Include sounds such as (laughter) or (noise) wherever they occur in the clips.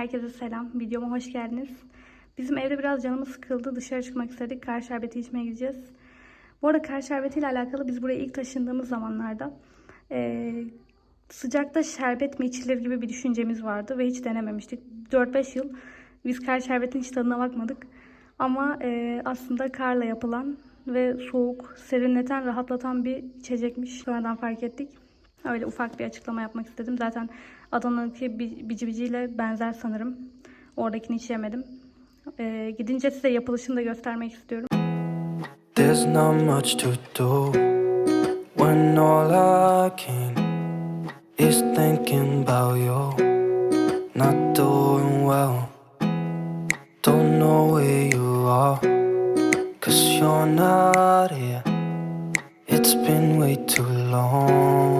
Herkese selam. Videoma hoş geldiniz. Bizim evde biraz canımız sıkıldı. Dışarı çıkmak istedik. Kar şerbeti içmeye gideceğiz. Bu arada kar şerbetiyle alakalı biz buraya ilk taşındığımız zamanlarda eee, sıcakta şerbet mi içilir gibi bir düşüncemiz vardı ve hiç denememiştik. 4-5 yıl biz kar şerbetinin hiç tadına bakmadık. Ama eee, aslında karla yapılan ve soğuk, serinleten, rahatlatan bir içecekmiş. Sonradan fark ettik. Öyle ufak bir açıklama yapmak istedim. Zaten Adana'daki bi- bici biciyle benzer sanırım. Oradakini hiç yemedim. Ee, gidince size yapılışını da göstermek istiyorum. There's not much to do when all I can is thinking about you. Not doing well, don't know where you are, cause you're not here. It's been way too long.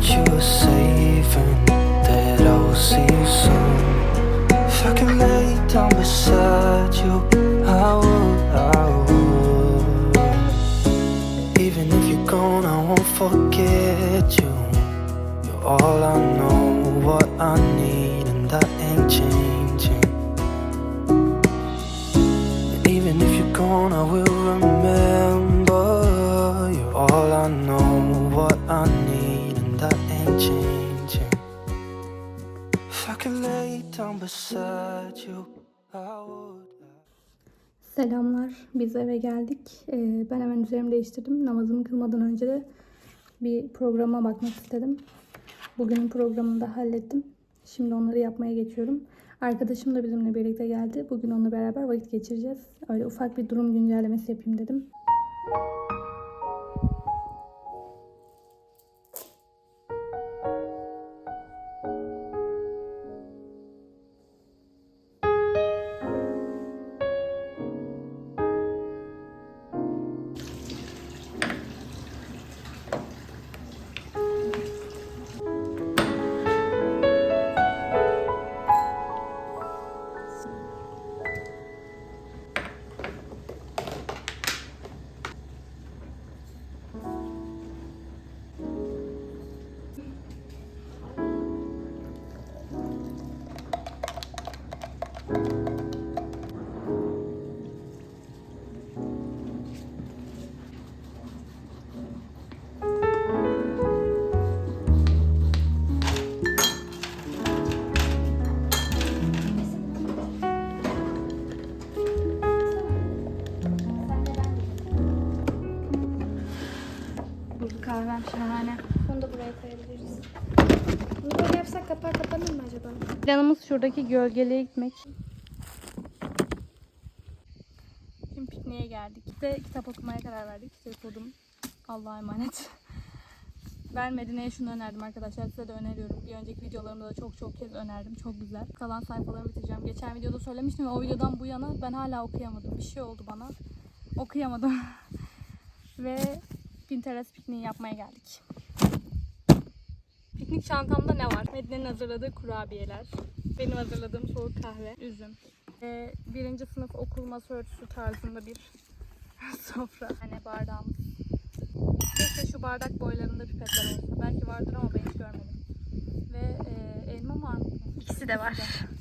I hope that you are Selamlar. Biz eve geldik. Ee, ben hemen üzerimi değiştirdim. Namazımı kılmadan önce de bir programa bakmak istedim. Bugünün programını da hallettim. Şimdi onları yapmaya geçiyorum. Arkadaşım da bizimle birlikte geldi. Bugün onunla beraber vakit geçireceğiz. Öyle ufak bir durum güncellemesi yapayım dedim. şuradaki gölgeliğe gitmek. Şimdi pikniğe geldik. İşte kitap okumaya karar verdik. İşte okudum. Allah'a emanet. (laughs) Ben Medine'ye şunu önerdim arkadaşlar. Size de öneriyorum. Bir önceki videolarımda da çok çok kez önerdim. Çok güzel. Kalan sayfalarımı bitireceğim. Geçen videoda söylemiştim ve o videodan bu yana ben hala okuyamadım. Bir şey oldu bana. Okuyamadım. (laughs) ve Pinterest pikniği yapmaya geldik. Piknik çantamda ne var? Medine'nin hazırladığı kurabiyeler. Benim hazırladığım soğuk kahve, üzüm. Ve birinci sınıf okul masa örtüsü tarzında bir (laughs) sofra. Hani bardağımız. Keşke şu bardak boylarında pipetler olsa. Belki vardır ama ben hiç görmedim. Ve e, elma mı armut mu? İkisi de var. arkadaşlarım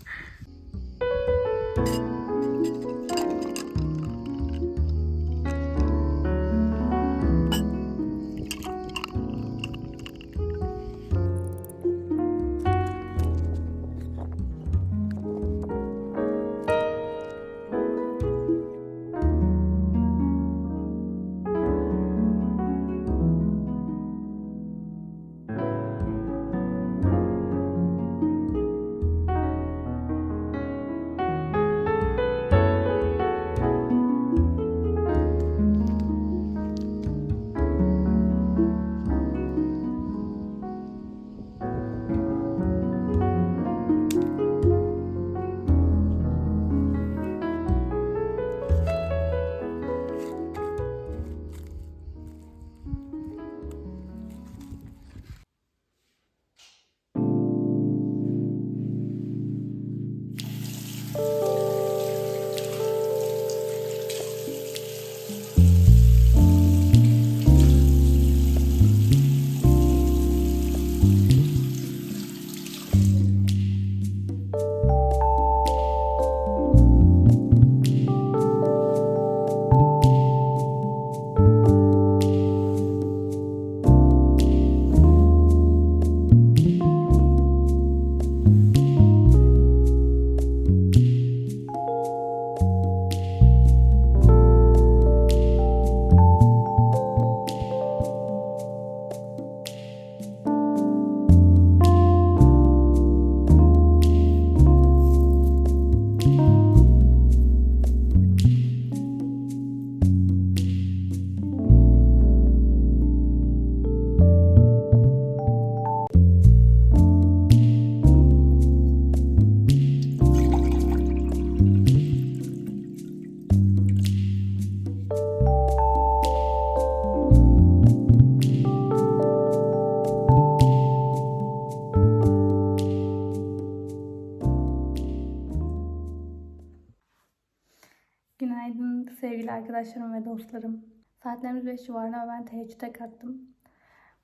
Saatlerimiz 5 civarında ve ben teheccüde kalktım.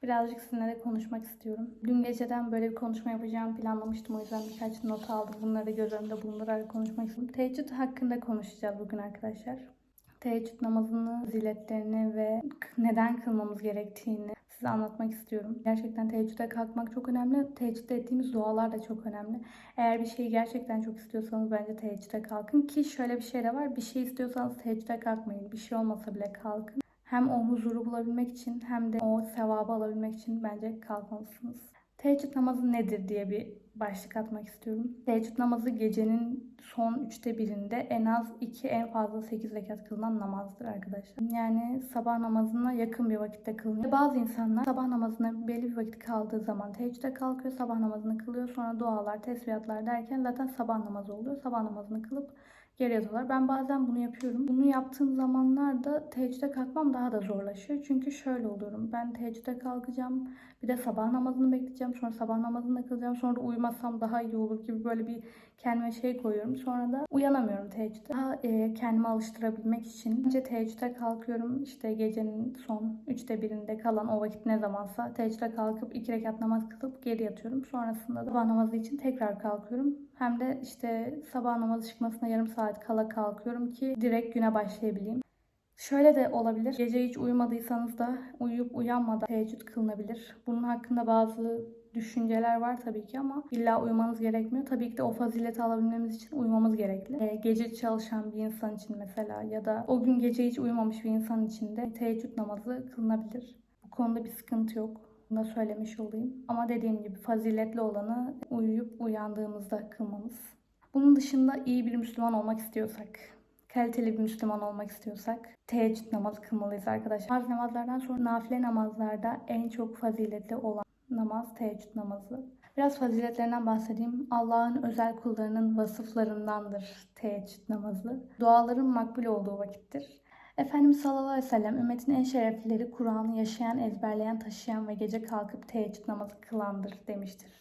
Birazcık sizinle de konuşmak istiyorum. Dün geceden böyle bir konuşma yapacağımı planlamıştım. O yüzden birkaç not aldım. Bunları göz önünde bulundurarak konuşmak istiyorum. Teheccüd hakkında konuşacağız bugün arkadaşlar. Teheccüd namazını, ziletlerini ve neden kılmamız gerektiğini size anlatmak istiyorum. Gerçekten teheccüde kalkmak çok önemli. Teheccüde ettiğimiz dualar da çok önemli. Eğer bir şeyi gerçekten çok istiyorsanız bence teheccüde kalkın. Ki şöyle bir şey de var. Bir şey istiyorsanız teheccüde kalkmayın. Bir şey olmasa bile kalkın. Hem o huzuru bulabilmek için hem de o sevabı alabilmek için bence kalkmalısınız. Teheccüd namazı nedir diye bir başlık atmak istiyorum. Teheccüd namazı gecenin son üçte birinde en az 2 en fazla 8 rekat kılınan namazdır arkadaşlar. Yani sabah namazına yakın bir vakitte kılınıyor. Bazı insanlar sabah namazına belli bir vakit kaldığı zaman teheccüde kalkıyor, sabah namazını kılıyor. Sonra dualar, tesbihatlar derken zaten sabah namazı oluyor. Sabah namazını kılıp geri yatıyorlar. Ben bazen bunu yapıyorum. Bunu yaptığım zamanlarda teheccüde kalkmam daha da zorlaşıyor. Çünkü şöyle oluyorum. Ben teheccüde kalkacağım. Bir de sabah namazını bekleyeceğim. Sonra sabah namazını kılacağım. Sonra da uyumasam daha iyi olur gibi böyle bir kendime şey koyuyorum. Sonra da uyanamıyorum teheccüde. Daha e, kendimi alıştırabilmek için önce teheccüde kalkıyorum. İşte gecenin son üçte birinde kalan o vakit ne zamansa teheccüde kalkıp iki rekat namaz kılıp geri yatıyorum. Sonrasında da sabah namazı için tekrar kalkıyorum. Hem de işte sabah namazı çıkmasına yarım saat kala kalkıyorum ki direkt güne başlayabileyim. Şöyle de olabilir. Gece hiç uyumadıysanız da uyuyup uyanmadan teheccüd kılınabilir. Bunun hakkında bazı düşünceler var tabii ki ama illa uyumanız gerekmiyor. Tabii ki de o fazileti alabilmemiz için uyumamız gerekli. Ee, gece çalışan bir insan için mesela ya da o gün gece hiç uyumamış bir insan için de teheccüd namazı kılınabilir. Bu konuda bir sıkıntı yok. Bunu söylemiş olayım. Ama dediğim gibi faziletli olanı uyuyup uyandığımızda kılmamız. Bunun dışında iyi bir Müslüman olmak istiyorsak, kaliteli bir Müslüman olmak istiyorsak teheccüd namazı kılmalıyız arkadaşlar. Farz namazlardan sonra nafile namazlarda en çok faziletli olan namaz teheccüd namazı. Biraz faziletlerinden bahsedeyim. Allah'ın özel kullarının vasıflarındandır teheccüd namazı. Duaların makbul olduğu vakittir. Efendimiz sallallahu aleyhi ve sellem ümmetin en şereflileri Kur'an'ı yaşayan, ezberleyen, taşıyan ve gece kalkıp teheccüd namazı kılandır demiştir.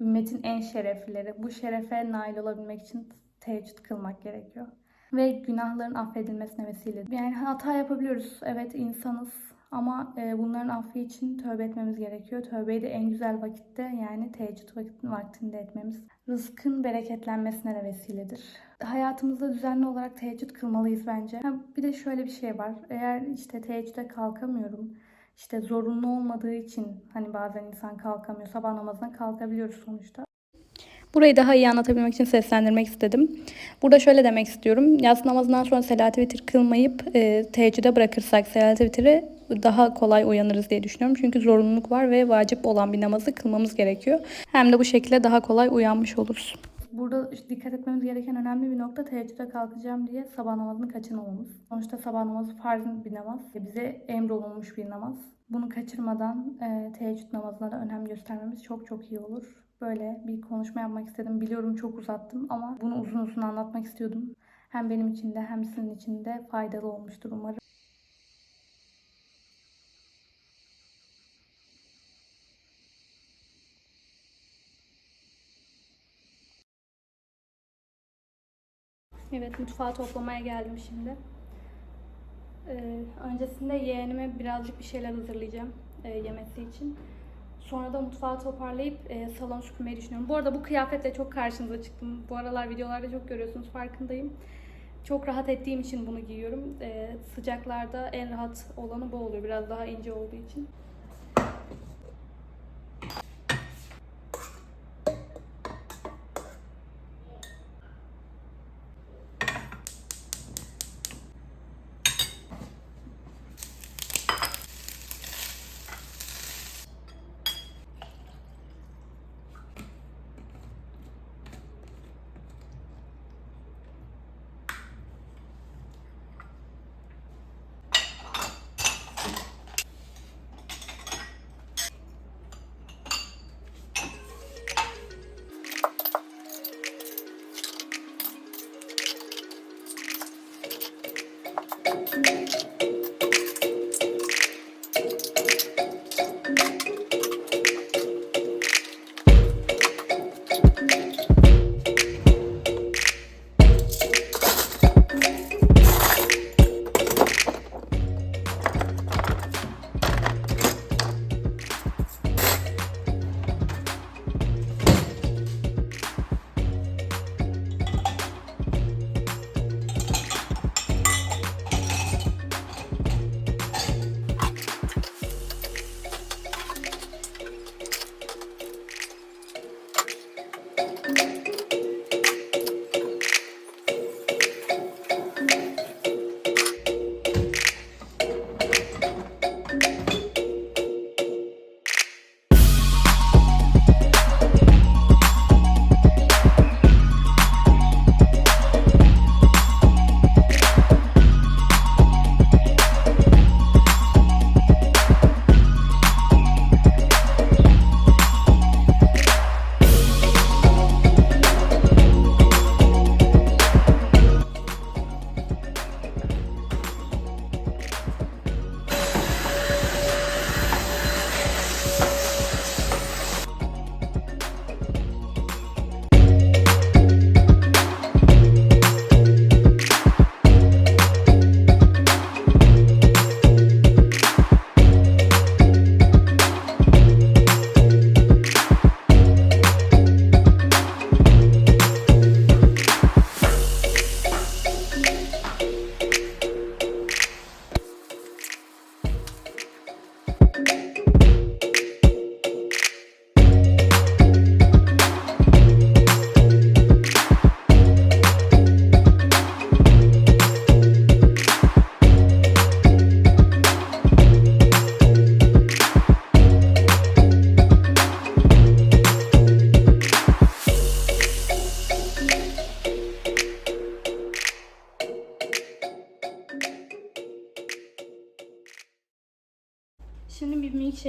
Ümmetin en şereflileri. Bu şerefe nail olabilmek için teheccüd kılmak gerekiyor. Ve günahların affedilmesine vesile. Yani hata yapabiliyoruz. Evet insanız. Ama e, bunların affı için tövbe etmemiz gerekiyor. Tövbeyi de en güzel vakitte yani teheccüd vakit- vaktinde etmemiz. Rızkın bereketlenmesine de vesiledir. Hayatımızda düzenli olarak teheccüd kılmalıyız bence. Ha, bir de şöyle bir şey var. Eğer işte teheccüde kalkamıyorum. işte zorunlu olmadığı için hani bazen insan kalkamıyor. Sabah namazına kalkabiliyoruz sonuçta. Burayı daha iyi anlatabilmek için seslendirmek istedim. Burada şöyle demek istiyorum. Yatsı namazından sonra selat vitir kılmayıp e, teheccüde bırakırsak selat vitiri daha kolay uyanırız diye düşünüyorum. Çünkü zorunluluk var ve vacip olan bir namazı kılmamız gerekiyor. Hem de bu şekilde daha kolay uyanmış oluruz. Burada dikkat etmemiz gereken önemli bir nokta teheccüde kalkacağım diye sabah namazını kaçırmamamız. Sonuçta sabah namazı farz bir namaz. Bize emrolunmuş bir namaz. Bunu kaçırmadan e, teheccüd namazına da önem göstermemiz çok çok iyi olur. Böyle bir konuşma yapmak istedim. Biliyorum çok uzattım ama bunu uzun uzun anlatmak istiyordum. Hem benim için de hem sizin için de faydalı olmuştur umarım. Evet mutfağı toplamaya geldim şimdi. Ee, öncesinde yeğenime birazcık bir şeyler hazırlayacağım e, yemesi için. Sonra da mutfağı toparlayıp e, salon süpürmeyi düşünüyorum. Bu arada bu kıyafetle çok karşınıza çıktım. Bu aralar videolarda çok görüyorsunuz farkındayım. Çok rahat ettiğim için bunu giyiyorum. E, sıcaklarda en rahat olanı bu oluyor. Biraz daha ince olduğu için.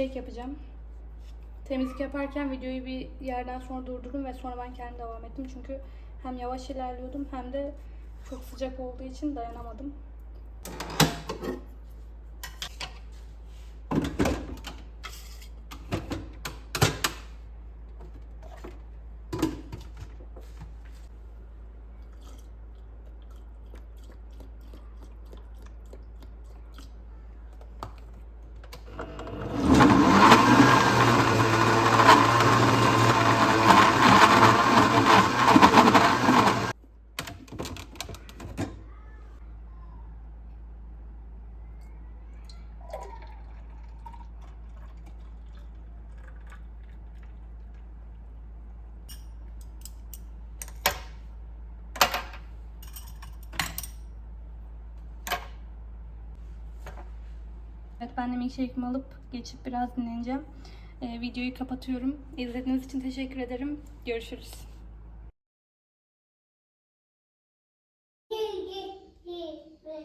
Milkshake yapacağım. Temizlik yaparken videoyu bir yerden sonra durdurdum ve sonra ben kendim devam ettim. Çünkü hem yavaş ilerliyordum hem de çok sıcak olduğu için dayanamadım. Evet ben de milkshake'imi alıp geçip biraz dinleneceğim. Ee, videoyu kapatıyorum. İzlediğiniz için teşekkür ederim. Görüşürüz.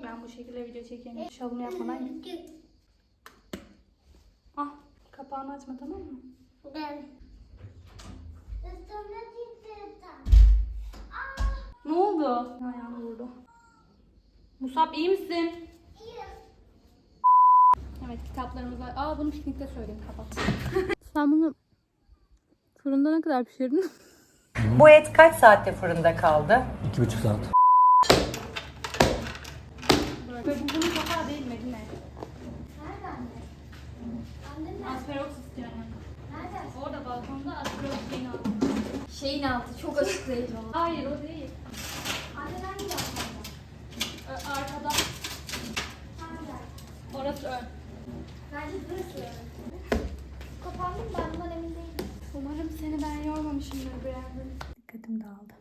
Ben bu şekilde video çekeyim. Şalımı yapmadan git. Ah kapağını açma tamam mı? Ne oldu? Ayağını vurdu. Musab iyi misin? Evet kitaplarımız var. Aa bunu piknikte söyleyeyim kapat. (laughs) Sen bunu fırında ne kadar pişirdin? Bu et kaç saatte fırında kaldı? İki buçuk saat. Bu bunun kapağı değil mi? Değil mi? Asperox istiyorum. Orada balkonda aldım. Şeyin altı çok açıklayıcı oldu. Hayır o değil. Anne hangi? Ö, arkada. Orası ön. Bence burası. Kapandım ben bundan emin değilim. Umarım seni ben yormamışımdır yerden. Dikkatim dağıldı.